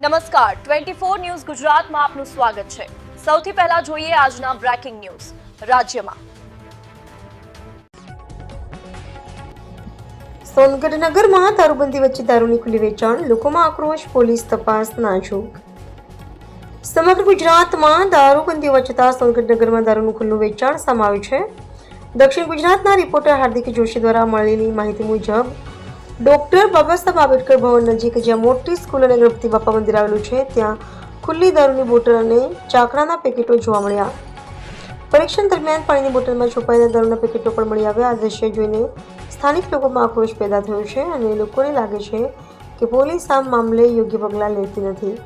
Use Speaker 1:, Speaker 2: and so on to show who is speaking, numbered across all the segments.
Speaker 1: નમસ્કાર. Twenty four news ગુજરાતમાં આપનું સ્વાગત છે. સૌથી પહેલા જોઈએ આજના બ્રેકિંગ ન્યૂઝ. રાજ્યમાં
Speaker 2: સોનગઢ નગરમાં દારૂબંધી વચ્ચે દારૂની ખુલ્લી વેચાણ, લોકોમાં આક્રોશ, પોલીસ તપાસ નાજુક. સમગ્ર ગુજરાતમાં દારૂબંધી વચ્ચે સોનગઢ નગરમાં દારૂનું ખુલ્લું વેચાણ સમાવ્યું છે. દક્ષિણ ગુજરાતના રિપોર્ટર હાર્દિક જોશી દ્વારા મળેલી માહિતી મુજબ ડોક્ટર બાબા સાહેબ આંબેડકર ભવન નજીક જ્યાં મોટી સ્કૂલ અને ગણપતિ બાપા મંદિર આવેલું છે, ત્યાં ખુલ્લી દારૂની બોટલ અને ચાકડાના પેકેટો જોવા મળ્યા. પરીક્ષણ દરમિયાન પાણીની બોટલમાં છુપાયેલા દારૂના પેકેટો પણ મળી આવ્યા. આ દ્રશ્ય જોઈને સ્થાનિક લોકોમાં આક્રોશ પેદા થયો છે અને લોકોને લાગે છે કે પોલીસ આ મામલે યોગ્ય પગલાં લેતી નથી.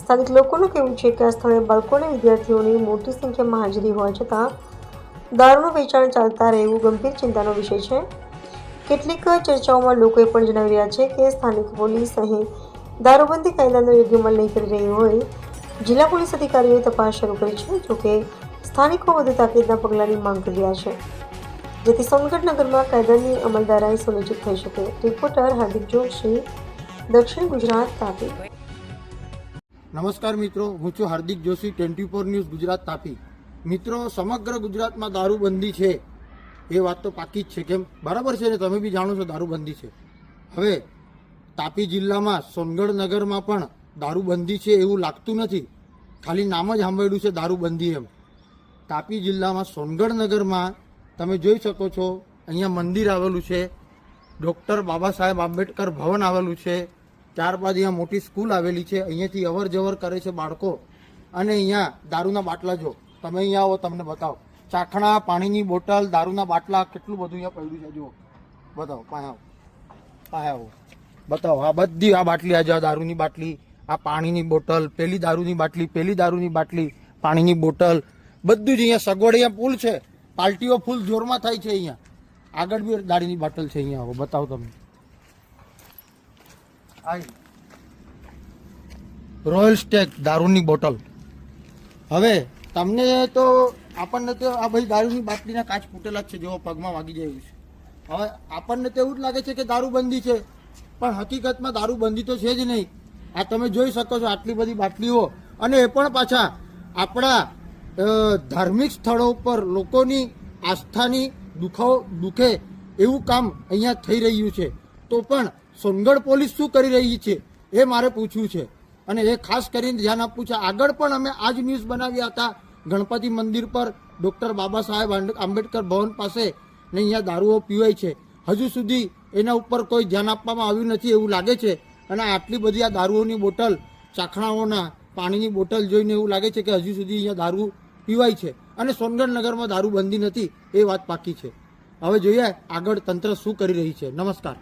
Speaker 2: સ્થાનિક લોકોનું કહેવું છે કે આ સ્થળે બાળકો અને વિદ્યાર્થીઓની મોટી સંખ્યામાં હાજરી હોવા છતાં દારૂનું વેચાણ ચાલતા રહેવું ગંભીર ચિંતાનો વિષય છે. કેટલીક ચર્ચાઓમાં લોકોએ પણ જણાવી રહ્યા છે કે સ્થાનિક પોલીસ અહીં દારૂબંધી કાયદાનો યોગ્ય અમલ નહીં કરી રહી હોય. જિલ્લા પોલીસ અધિકારીઓએ તપાસ શરૂ કરી છે જોકે સ્થાનિકો વધુ તાકીદના પગલાંની માંગ કરી રહ્યા છે. જેથી સોનગઢનગરમાં કાયદાની અમલદારાઈ સુનિશ્ચિત થઈ શકે. રિપોર્ટર હાર્દિક જોશી, દક્ષિણ ગુજરાત, તાપી.
Speaker 3: નમસ્કાર મિત્રો, હું છું Hardik Joshi, twenty four news Gujarat, Tapi. મિત્રો, સમગ્ર ગુજરાતમાં દારૂબંધી છે. એ વાત તો પાકી જ છે, કેમ? બરાબર છે ને? તમે બી જાણો છો દારૂબંધી છે. હવે, તાપી જિલ્લામાં સોનગઢ નગરમાં પણ દારૂબંધી છે એવું લાગતું નથી. ખાલી નામ જ સાંભળ્યું છે દારૂબંધી એમ. તાપી જિલ્લામાં સોનગઢ નગરમાં તમે જોઈ શકો છો, અહીંયા મંદિર આવેલું છે. ડૉક્ટર બાબા સાહેબ આંબેડકર ભવન આવેલું છે. ત્યારબાદ અહીંયા મોટી સ્કૂલ આવેલી છે. અહીંયાથી અવર જવર કરે છે બાળકો. અને અહીંયા દારૂના બાટલા જો. તમે અહીંયા આવો, તમને બતાવો. ચાખણા, પાણીની બોટલ, દારૂના બાટલા, કેટલું બધું અહીંયા પડ્યું છે, જુઓ. બતાવો, પાયા પાયા બતાવો, આ બધી આ બાટલી આજે દારૂની બાટલી, આ પાણીની બોટલ, પેલી દારૂની બાટલી, પેલી દારૂની બાટલી, પાણીની બોટલ, બધું જ અહીંયા સગવડ અહીંયા ફૂલ છે. પાર્ટીઓ ફૂલ જોરમાં થાય છે અહીંયા. આગળ બી દારૂની બોટલ છે અહીંયા, આવો, બતાવો તમે રોયલ સ્ટેક દારૂની બોટલ. હવે તમને તો આપણને તો આ ભાઈ દારૂની બાટલીના કાચ ફૂટેલા જ છે જેવો પગમાં વાગી જાય છે. હવે આપણને તો એવું જ લાગે છે કે દારૂબંધી છે, પણ હકીકતમાં દારૂબંધી તો છે જ નહીં. આ તમે જોઈ શકો છો આટલી બધી બાટલીઓ, અને એ પણ પાછા આપણા ધાર્મિક સ્થળો ઉપર લોકોની આસ્થાની દુખાવો, દુખે એવું કામ અહીંયા થઈ રહ્યું છે. તો પણ સોનગઢ પોલીસ શું કરી રહી છે, એ મારે પૂછવું છે. અને એ ખાસ કરીને ધ્યાન આપવું છે. આગળ પણ અમે આ જ ન્યૂઝ બનાવ્યા હતા ગણપતિ મંદિર પર ડૉક્ટર બાબા સાહેબ આંબેડકર ભવન પાસે ને અહીંયા દારૂઓ પીવાય છે. હજુ સુધી એના ઉપર કોઈ ધ્યાન આપવામાં આવ્યું નથી એવું લાગે છે. અને આટલી બધી આ દારૂઓની બોટલ, ચાખણાઓના પાણીની બોટલ જોઈને એવું લાગે છે કે હજુ સુધી અહીંયા દારૂ પીવાય છે. અને સોનગઢ નગરમાં દારૂ બંધી નથી, એ વાત પાકી છે. હવે જોઈએ આગળ તંત્ર શું કરી રહી છે. નમસ્કાર.